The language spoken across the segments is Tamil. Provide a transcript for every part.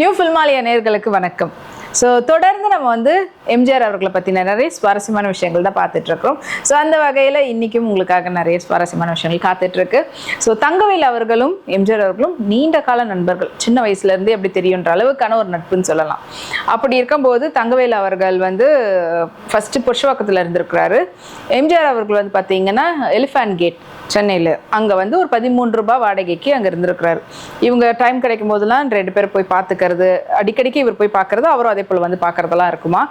நியூ ஃபில்மாலிய நேர்களுக்கு வணக்கம். ஸோ தொடர்ந்து நம்ம வந்து எம்ஜிஆர் அவர்களை பற்றின நிறைய சுவாரஸ்யமான விஷயங்கள் தான் பார்த்துட்ருக்கோம். ஸோ அந்த வகையில் இன்றைக்கும் உங்களுக்காக நிறைய சுவாரஸ்யமான விஷயங்கள் காத்துட்ருக்கு. ஸோ தங்கவேல் அவர்களும் எம்ஜிஆர் அவர்களும் நீண்ட கால நண்பர்கள். சின்ன வயசுலேருந்தே அப்படி தெரியுன்ற அளவுக்கான ஒரு நட்புன்னு சொல்லலாம். அப்படி இருக்கும்போது தங்கவேல் அவர்கள் வந்து ஃபஸ்ட்டு புருஷவாக்கத்தில் இருந்திருக்கிறாரு. எம்ஜிஆர் அவர்கள் வந்து பார்த்தீங்கன்னா எலிஃபேண்ட் கேட் சென்னையில். அங்கே வந்து ஒரு பதிமூன்று ரூபாய் வாடகைக்கு அங்கே இருந்திருக்கிறாரு. இவங்க டைம் கிடைக்கும் போதெல்லாம் ரெண்டு பேர் போய் பார்த்துக்கிறது அடிக்கடிக்கு இவர் போய் பார்க்கறது அவரும் அதே போல் வந்து பார்க்கறதெல்லாம் இருக்குமா?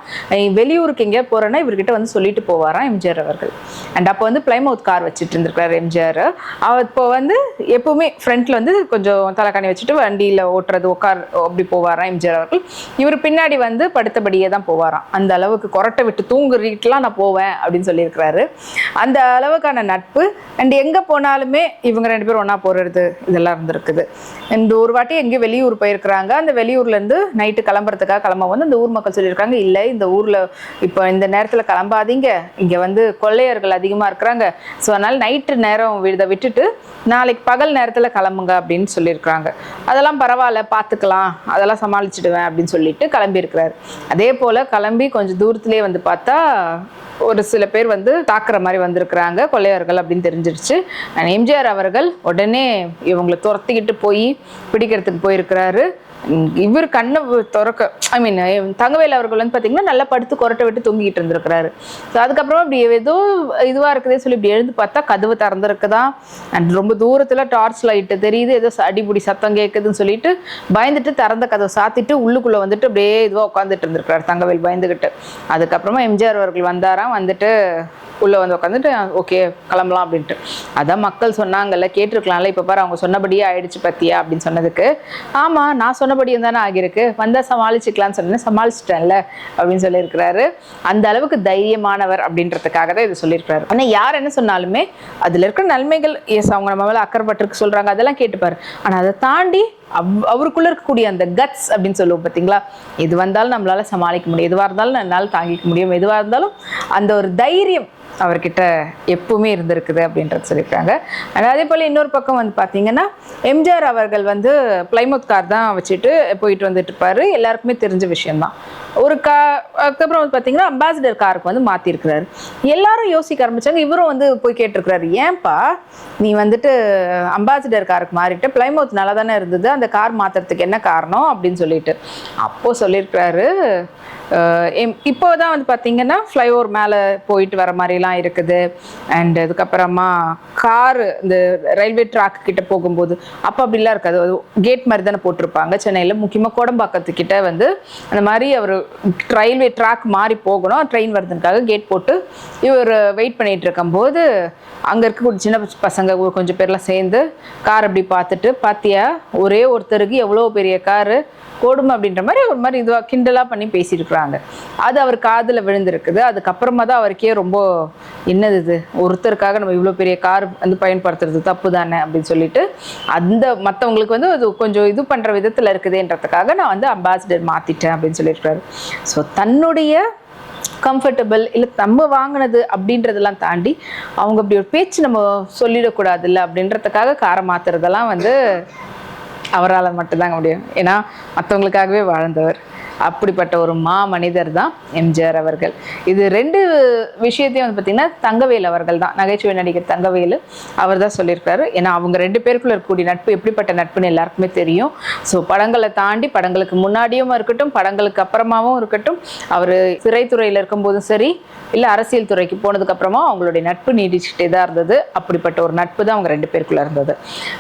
வெளியூருக்கு எங்கேயா போகிறேன்னா இவர்கிட்ட வந்து சொல்லிட்டு போவாராம் எம்ஜிஆர் அவர்கள்? அண்ட் அப்போ வந்து பிளைமவுத் கார் வச்சுட்டு இருந்திருக்காரு எம்ஜிஆர். அவர் வந்து எப்பவுமே ஃப்ரண்ட்டில் வந்து கொஞ்சம் தலைக்காணி வச்சுட்டு வண்டியில் ஓட்டுறது உட்கார் அப்படி போவாராம் எம்ஜிஆர் அவர்கள்? இவர் பின்னாடி வந்து படுத்தபடியே தான் போவாராம். அந்த அளவுக்கு கொரட்டை விட்டு தூங்குறீட்டெலாம் நான் போவேன் அப்படின்னு சொல்லியிருக்கிறாரு. அந்த அளவுக்கான நட்பு அண்ட் எங்கே போனாலுமே இவங்க ரெண்டு பேரும் ஒன்றா போகிறது இதெல்லாம் இருந்திருக்குது. இந்த ஒரு வாட்டி எங்கேயும் வெளியூர் போயிருக்கிறாங்க. அந்த வெளியூர்லேருந்து நைட்டு கிளம்புறதுக்காக கிளம்ப வந்து அந்த ஊர் மக்கள் சொல்லியிருக்காங்க இல்லை இந்த ஊரில் இப்போ இந்த நேரத்தில் கிளம்பாதீங்க. இங்கே வந்து கொள்ளையர்கள் அதிகமாக இருக்கிறாங்க. ஸோ அதனால் நைட்டு நேரம் இதை விட்டுட்டு நாளைக்கு பகல் நேரத்தில் கிளம்புங்க அப்படின்னு சொல்லியிருக்கிறாங்க. அதெல்லாம் பரவாயில்ல பார்த்துக்கலாம். அதெல்லாம் சமாளிச்சிடுவேன் அப்படின்னு சொல்லிட்டு கிளம்பியிருக்கிறாரு. அதே போல் கிளம்பி கொஞ்சம் தூரத்துலேயே வந்து பார்த்தா ஒரு சில பேர் வந்து தாக்குற மாதிரி வந்திருக்கிறாங்க கொள்ளையர்கள் அப்படின்னு தெரிஞ்சிருச்சு. அண்ட் எம்ஜிஆர் அவர்கள் உடனே இவங்களை துரத்திக்கிட்டு போய் பிடிக்கிறதுக்கு போயிருக்கிறாரு. இவர் கண்ணை திறக்க ஐ மீன் தங்கவேல் அவர்கள் வந்து பார்த்தீங்கன்னா நல்லா படுத்து கொரட்டை விட்டு தூங்கிட்டு இருந்திருக்கிறாரு. ஸோ அதுக்கப்புறமா இப்படி ஏதோ இதுவாக இருக்குதே சொல்லி இப்படி எழுந்து பார்த்தா கதவு திறந்துருக்குதா? அண்ட் ரொம்ப தூரத்தில் டார்ச் லைட்டு தெரியுது ஏதோ அடிபுடி சத்தம் கேட்குதுன்னு சொல்லிட்டு பயந்துட்டு திறந்த கதவை சாத்திட்டு உள்ளுக்குள்ளே வந்துட்டு அப்படியே இதுவாக உட்காந்துட்டு இருந்திருக்கிறார் தங்கவேல் பயந்துக்கிட்டு அதுக்கப்புறமா எம்ஜிஆர் அவர்கள் வந்தாராம் வந்துட்டு உள்ளே வந்து உட்காந்துட்டு ஓகே கிளம்பலாம் அப்படின்ட்டு. அதான் மக்கள் சொன்னாங்கல்ல கேட்டிருக்கலாம்ல இப்போ பாரு அவங்க சொன்னபடியே ஆயிடுச்சு பத்தியா அப்படின்னு சொன்னதுக்கு. ஆமாம் நான் சொன்னபடியும் தானே ஆகியிருக்கு. வந்தால் சமாளிச்சுக்கலாம்னு சொன்னேன் சமாளிச்சிட்டேன்ல அப்படின்னு சொல்லியிருக்கிறாரு. அந்த அளவுக்கு தைரியமானவர் அப்படின்றதுக்காக தான் இது சொல்லியிருக்கிறாரு. ஆனால் யார் என்ன சொன்னாலுமே அதில் இருக்கிற நன்மைகள் எஸ் அவங்க நம்ம மேலே அக்கறைப்பட்டிருக்கு சொல்கிறாங்க அதெல்லாம் கேட்டுப்பாரு ஆனால் அதை தாண்டி அவ் அவருக்குள்ள இருக்கக்கூடிய அந்த கட்ஸ் அப்படின்னு சொல்லுவோம் பார்த்தீங்களா எது வந்தாலும் நம்மளால சமாளிக்க முடியும். எதுவாக இருந்தாலும் என்னால் தாங்கிக்க முடியும். எதுவாக இருந்தாலும் அந்த ஒரு தைரியம் அவர்கிட்ட எப்பவுமே இருந்திருக்குது அப்படின்றது சொல்லியிருக்காங்க. அண்ட் அதே போல் இன்னொரு பக்கம் வந்து பார்த்தீங்கன்னா எம்ஜிஆர் அவர்கள் வந்து பிளைமவுத் கார் தான் வச்சுட்டு போயிட்டு வந்துட்டு இருப்பாரு. எல்லாருக்குமே தெரிஞ்ச விஷயம்தான். ஒரு கா அதுக்கப்புறம் வந்து பார்த்தீங்கன்னா அம்பாசிடர் காருக்கு வந்து மாற்றிருக்கிறாரு எல்லாரும் யோசிக்க ஆரம்பித்தாங்க இவரும் வந்து போய் கேட்டிருக்கிறாரு ஏன்பா நீ வந்துட்டு அம்பாசிடர் காருக்கு மாறிட்டு? பிளைமவுத் நல்லா தானே இருந்தது? அந்த கார் மாற்றுறதுக்கு என்ன காரணம்? அப்படின்னு சொல்லிட்டு. அப்போது சொல்லியிருக்கிறாரு எம்- இப்போ தான் வந்து பார்த்தீங்கன்னா ஃப்ளைஓவர் மேலே போயிட்டு வர மாதிரிலாம் இருக்குது. அண்ட் அதுக்கப்புறமா காரு இந்த ரயில்வே ட்ராக் கிட்ட போகும்போது. அப்போ அப்படிலாம் இருக்காது. கேட் மாதிரி தானே போட்டிருப்பாங்க. சென்னையில் முக்கியமாக கோடம்பாக்கத்துக்கிட்ட வந்து அந்த மாதிரி அவர் ரயில்வே ட்ராக் மாறி போகணும். ட்ரெயின் வருதுக்காக கேட் போட்டு இவர் வெயிட் பண்ணிகிட்டு இருக்கும்போது அங்கே இருக்கக்கூடிய சின்ன பசங்க ஒரு கொஞ்சம் பேர்லாம் சேர்ந்து கார் அப்படி பார்த்துட்டு பார்த்தியா ஒரே ஒருத்தருக்கு எவ்வளோ பெரிய காரு கொடுமை அப்படின்ற மாதிரி ஒரு மாதிரி இதுவாக கிண்டலாக பண்ணி பேசியிருக்கிறாங்க அது அவர் காதில் விழுந்திருக்குது. அதுக்கப்புறமா தான் அவருக்கே ரொம்ப என்னது இது? ஒருத்தருக்காக நம்ம இவ்வளோ பெரிய கார் வந்து பயன்படுத்துறது தப்பு தானே அப்படின்னு சொல்லிட்டு அந்த மற்றவங்களுக்கு வந்து அது கொஞ்சம் இது பண்ணுற விதத்தில் இருக்குதுன்றதுக்காக நான் வந்து அம்பாசிடர் மாற்றிட்டேன் அப்படின்னு சொல்லியிருக்காரு. ஸோ தன்னுடைய கம்ஃபர்டபுள் இல்லை நம்ம வாங்கினது அப்படின்றதெல்லாம் தாண்டி அவங்க அப்படி ஒரு பேச்சு நம்ம சொல்லிடக்கூடாதுல்ல அப்படின்றதுக்காக காரம் மாத்துறதெல்லாம் வந்து அவரால் மட்டும்தாங்க முடியும். ஏன்னா மற்றவங்களுக்காகவே வாழ்ந்தவர். அப்படிப்பட்ட ஒரு மா மனிதர் தான் எம்ஜிஆர் அவர்கள். இது ரெண்டு விஷயத்தையும் வந்து பார்த்திங்கன்னா தங்கவேல் அவர்கள் தான். நகைச்சுவை நடிகர் தங்கவேலு அவர் தான் சொல்லியிருக்காரு. ஏன்னா அவங்க ரெண்டு பேருக்குள்ள இருக்கக்கூடிய நட்பு எப்படிப்பட்ட நட்புன்னு எல்லாருக்குமே தெரியும். ஸோ படங்களை தாண்டி படங்களுக்கு முன்னாடியும் இருக்கட்டும் படங்களுக்கு அப்புறமாவும் இருக்கட்டும் அவர் சிறைத்துறையில் இருக்கும்போதும் சரி இல்லை அரசியல் துறைக்கு போனதுக்கப்புறமா அவங்களுடைய நட்பு நீடிச்சுட்டே தான் இருந்தது. அப்படிப்பட்ட ஒரு நட்பு தான் அவங்க ரெண்டு பேருக்குள்ள இருந்தது.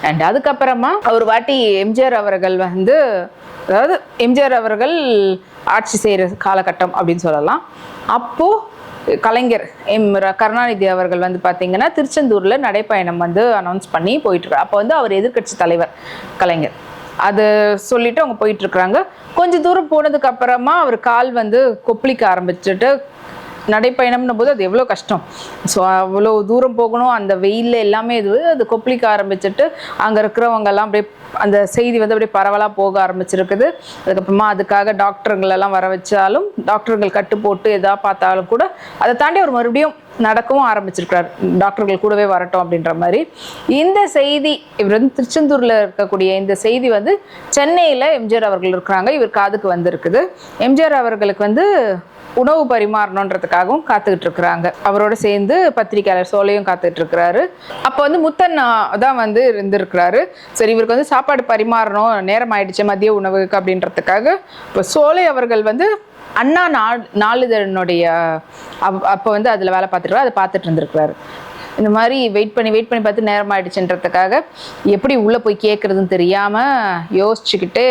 அண்ட் அதுக்கப்புறமா ஒரு வாட்டி எம்ஜிஆர் அவர்கள் வந்து அதாவது எம்ஜிஆர் அவர்கள் ஆட்சி செய்கிற காலகட்டம் அப்படின்னு சொல்லலாம். அப்போது கலைஞர் எம் ர- கருணாநிதி அவர்கள் வந்து பார்த்திங்கன்னா திருச்செந்தூரில் நடைப்பயணம் வந்து அனௌன்ஸ் பண்ணி போயிட்டுருக்காரு. அப்போ வந்து அவர் எதிர்க்கட்சி தலைவர் கலைஞர். அது சொல்லிட்டு அவங்க போயிட்டு இருக்கிறாங்க கொஞ்சம் தூரம் போனதுக்கு அப்புறமா அவர் கால் வந்து கொப்பளிக்க ஆரம்பிச்சுட்டு நடைப்பயணம்னும் போது அது எவ்வளோ கஷ்டம். ஸோ அவ்வளோ தூரம் போகணும் அந்த வெயிலில் எல்லாமே இது அது கொப்பளிக்க ஆரம்பிச்சிட்டு அங்கே இருக்கிறவங்க எல்லாம் அப்படியே அந்த செய்தி வந்து அப்படியே பரவலாக போக ஆரம்பிச்சிருக்குது. அதுக்கப்புறமா அதுக்காக டாக்டருங்கள் எல்லாம் வர வச்சாலும் டாக்டர்கள் கட்டு போட்டு எதா பார்த்தாலும் கூட அதை தாண்டி அவர் மறுபடியும் நடக்கவும் ஆரம்பிச்சிருக்கிறார். டாக்டர்கள் கூடவே வரட்டும் அப்படின்ற மாதிரி. இந்த செய்தி இவர் வந்து திருச்செந்தூரில் இருக்கக்கூடிய இந்த செய்தி வந்து சென்னையில் எம்ஜிஆர் அவர்கள் இருக்கிறாங்க. இவர் காதுக்கு வந்திருக்குது. எம்ஜிஆர் அவர்களுக்கு வந்து உணவு பரிமாறணுன்றதுக்காகவும் காத்துக்கிட்டு இருக்கிறாங்க அவரோட சேர்ந்து பத்திரிக்கையாளர் சோலையும் காத்துக்கிட்டு இருக்கிறாரு அப்போ வந்து முத்தண்ணா தான் வந்து இருந்திருக்கிறாரு. சரி இவருக்கு வந்து சாப்பாடு பரிமாறணும் நேரம் ஆயிடுச்சு மதிய உணவுக்கு அப்படின்றதுக்காக இப்போ சோலை அவர்கள் வந்து அண்ணா நாள் நாளிதழனுடைய அப்போ வந்து அதில் வேலை பார்த்துட்டு அதை பார்த்துட்டு இருந்திருக்கிறாரு. இந்த மாதிரி வெயிட் பண்ணி வெயிட் பண்ணி பார்த்து நேரம் ஆயிடுச்சுன்றதுக்காக எப்படி உள்ளே போய் கேட்குறதுன்னு தெரியாமல் யோசிச்சுக்கிட்டு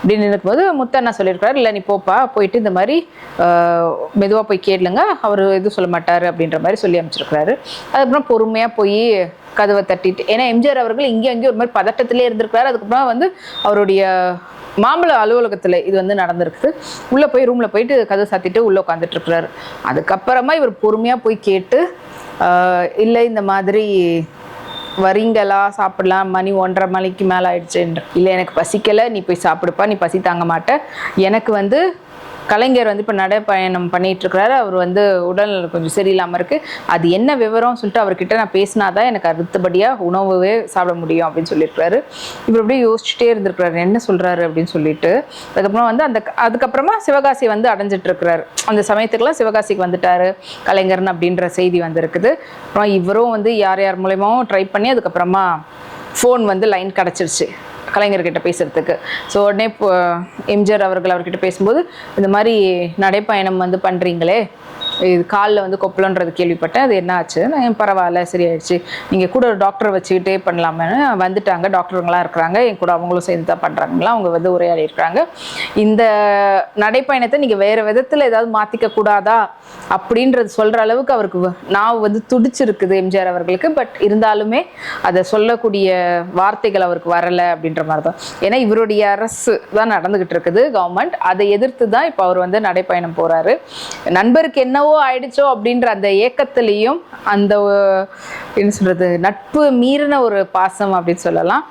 அப்படின்னு இருக்கும்போது முத்தண்ணா சொல்லியிருக்கிறாரு இல்லை நீ போப்பா போயிட்டு இந்த மாதிரி மெதுவாக போய் கேளுங்க. அவர் எதுவும் சொல்ல மாட்டார் அப்படின்ற மாதிரி சொல்லி அமைச்சிருக்கிறாரு அதுக்கப்புறம் பொறுமையாக போய் கதவை தட்டிட்டு ஏன்னா எம்ஜிஆர் அவர்கள் இங்கேயும் அங்கேயும் ஒரு மாதிரி பதட்டத்திலே இருந்திருக்கிறாரு. அதுக்கப்புறம் வந்து அவருடைய மாம்பழ அலுவலகத்தில் இது வந்து நடந்திருக்கு உள்ளே போய் ரூமில் போயிட்டு கதவை சாத்திட்டு உள்ளே உட்காந்துட்டு இருக்கிறாரு. அதுக்கப்புறமா இவர் பொறுமையாக போய் கேட்டு இல்லை இந்த மாதிரி வரீங்களா சாப்பிடலாம் மணி ஒன்றரை மணிக்கு மேலே ஆயிடுச்சுன்ற. இல்லை எனக்கு பசிக்கலை நீ போய் சாப்பிடுப்பா நீ பசி தாங்க மாட்ட. எனக்கு வந்து கலைஞர் வந்து இப்போ நடைப்பயணம் பண்ணிட்டு இருக்கிறாரு அவர் வந்து உடல் கொஞ்சம் சரியில்லாமல் இருக்கு. அது என்ன விவரம் சொல்லிட்டு அவர்கிட்ட நான் பேசினாதான் எனக்கு அடுத்தபடியாக உணவுவே சாப்பிட முடியும் அப்படின்னு சொல்லியிருக்கிறாரு. இவர் அப்படியே யோசிச்சுட்டே இருந்திருக்கிறாரு. என்ன சொல்றாரு அப்படின்னு சொல்லிட்டு. அதுக்கப்புறம் வந்து அந்த அதுக்கப்புறமா சிவகாசி வந்து அடைஞ்சிட்டு இருக்கிறாரு அந்த சமயத்துக்குலாம் சிவகாசிக்கு வந்துட்டாரு. கலைஞர்னு அப்படின்ற செய்தி வந்திருக்குது. அப்புறம் இவரும் வந்து யார் யார் மூலயமாவும் ட்ரை பண்ணி அதுக்கப்புறமா ஃபோன் வந்து லைன் கிடச்சிருச்சு. கலைஞர்கிட்ட பேசுறதுக்கு. ஸோ உடனே இப்போ எம்ஜிஆர் அவர்கள் அவர்கிட்ட பேசும்போது இந்த மாதிரி நடைப்பயணம் வந்து பண்ணுறீங்களே இது காலில் வந்து கொப்பளன்றது கேள்விப்பட்டேன். அது என்ன ஆச்சு? நான் பரவாயில்ல சரியாயிடுச்சு. நீங்கள் கூட ஒரு டாக்டரை வச்சுக்கிட்டே பண்ணலாமேன்னு வந்துட்டாங்க. டாக்டருங்களாம் இருக்கிறாங்க. என் கூட அவங்களும் சேர்ந்து தான் பண்ணுறாங்களா அவங்க வந்து உரையாடி இருக்கிறாங்க. இந்த நடைப்பயணத்தை நீங்கள் வேறு விதத்தில் ஏதாவது மாற்றிக்க கூடாதா? அப்படின்றது சொல்கிற அளவுக்கு அவருக்கு நான் நாவு வந்து துடிச்சிருக்குது எம்ஜிஆர் அவர்களுக்கு. பட் இருந்தாலுமே அதை சொல்லக்கூடிய வார்த்தைகள் அவருக்கு வரலை அப்படின்ற மாதிரி தான் ஏன்னா இவருடைய அரசு தான் நடந்துக்கிட்டு இருக்குது கவர்மெண்ட். அதை எதிர்த்து தான் இப்போ அவர் வந்து நடைப்பயணம் போகிறாரு நண்பருக்கு என்ன என்னவோ ஆயிடுச்சோ அப்படின்ற அந்த ஏக்கத்துலேயும் அந்த என்ன சொல்றது நட்பு மீறின ஒரு பாசம் அப்படின்னு சொல்லலாம்.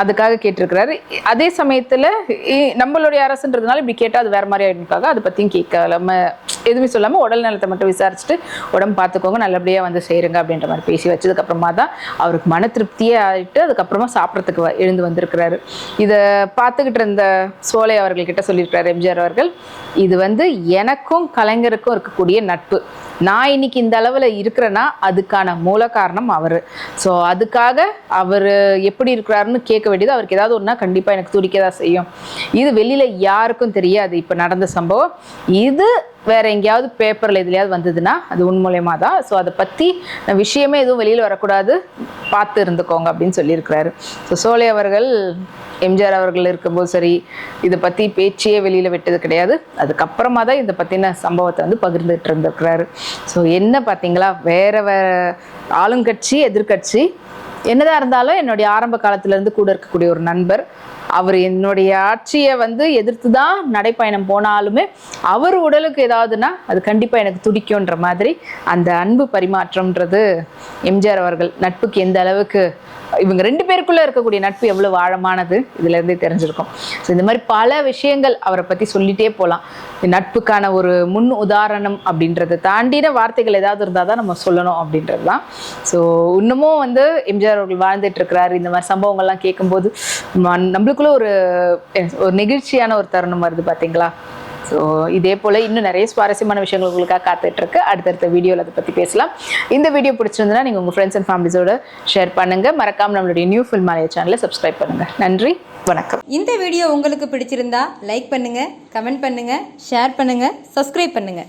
அதுக்காக கேட்டிருக்கிறாரு. அதே சமயத்துல நம்மளுடைய அரசுன்றதுனால இப்படி கேட்டால் அது வேற மாதிரி ஆயிடுக்காக அதை பத்தியும் கேட்கலாம எதுவுமே சொல்லாமல் உடல் நலத்தை மட்டும் விசாரிச்சுட்டு உடம்பு பார்த்துக்கோங்க நல்லபடியாக வந்து செய்கிறங்க அப்படின்ற மாதிரி பேசி வச்சதுக்கப்புறமா தான் அவருக்கு மன திருப்தியே ஆகிட்டு அதுக்கப்புறமா சாப்பிட்றதுக்கு எழுந்து வந்திருக்கிறாரு. இதை பார்த்துக்கிட்டு இருந்த சோலை அவர்கள்கிட்ட சொல்லியிருக்கிறார் எம்ஜிஆர் அவர்கள் இது வந்து எனக்கும் கலைஞருக்கும் இருக்கக்கூடிய நட்பு. நான் இன்னைக்கு இந்த அளவில் இருக்கிறேன்னா அதுக்கான மூல காரணம் அவர். ஸோ அதுக்காக அவர் எப்படி இருக்கிறாருன்னு கேட்க வேண்டியது அவருக்கு ஏதாவது ஒன்றா கண்டிப்பாக எனக்கு துடிக்க தான் செய்யும். இது வெளியில் யாருக்கும் தெரியாது இப்போ நடந்த சம்பவம். இது வேற எங்கேயாவது பேப்பரில் எதுலையாவது வந்ததுன்னா அது உன் மூலியமாக தான். ஸோ அதை பற்றி விஷயமே எதுவும் வெளியில் வரக்கூடாது. பார்த்து இருந்துக்கோங்க அப்படின்னு சொல்லியிருக்கிறாரு. ஸோ சோலை அவர்கள் எம்ஜிஆர் அவர்கள் இருக்கும்போது சரி இதை பற்றி பேச்சையே வெளியில் விட்டது கிடையாது. அதுக்கப்புறமா தான் இதை பற்றின சம்பவத்தை வந்து பகிர்ந்துட்டு இருந்திருக்கிறாரு. ஸோ என்ன பார்த்தீங்களா? வேற வேற ஆளுங்கட்சி எதிர்க்கட்சி என்னதான் இருந்தாலும் என்னுடைய ஆரம்ப காலத்திலேருந்து கூட இருக்கக்கூடிய ஒரு நண்பர் அவர் என்னுடைய ஆட்சியை வந்து எதிர்த்து தான் நடைப்பயணம் போனாலுமே அவர் உடலுக்கு ஏதாவதுன்னா அது கண்டிப்பாக எனக்கு துடிக்கும்ன்ற மாதிரி அந்த அன்பு பரிமாற்றம்ன்றது எம்ஜிஆர் அவர்கள் நட்புக்கு எந்த அளவுக்கு இவங்க ரெண்டு பேருக்குள்ள இருக்கக்கூடிய நட்பு எவ்வளவு ஆழமானது இதுல இருந்தே தெரிஞ்சிருக்கும். ஸோ இந்த மாதிரி பல விஷயங்கள் அவரை பத்தி சொல்லிட்டே போகலாம் நட்புக்கான ஒரு முன் உதாரணம் அப்படின்றத தாண்டின வார்த்தைகள் ஏதாவது இருந்தால் தான் நம்ம சொல்லணும் அப்படின்றது தான் ஸோ இன்னமும் வந்து எம்ஜிஆர் அவர்கள் வாழ்ந்துட்டு இருக்கிறாரு இந்த மாதிரி சம்பவங்கள்லாம் கேட்கும்போது நம்மளுக்குள்ள ஒரு ஒரு நெகிழ்ச்சியான ஒரு தருணம் வருது பார்த்தீங்களா ஸோ இதே போல் இன்னும் நிறைய சுவாரஸ்யமான விஷயங்கள் உங்களுக்காக காத்துட்டு இருக்கு அடுத்தடுத்த வீடியோவில் அதை பற்றி பேசலாம். இந்த வீடியோ பிடிச்சிருந்ததுன்னா நீங்கள் உங்கள் ஃப்ரெண்ட்ஸ் அண்ட் ஃபேமிலிஸோட ஷேர் பண்ணுங்கள் மறக்காமல் நம்மளுடைய நியூ ஃபில் மாலைய சேனலை சப்ஸ்கிரைப் பண்ணுங்கள் நன்றி. வணக்கம். இந்த வீடியோ உங்களுக்கு பிடிச்சிருந்தா லைக் பண்ணுங்கள் கமெண்ட் பண்ணுங்கள் ஷேர் பண்ணுங்கள் சப்ஸ்கிரைப் பண்ணுங்கள்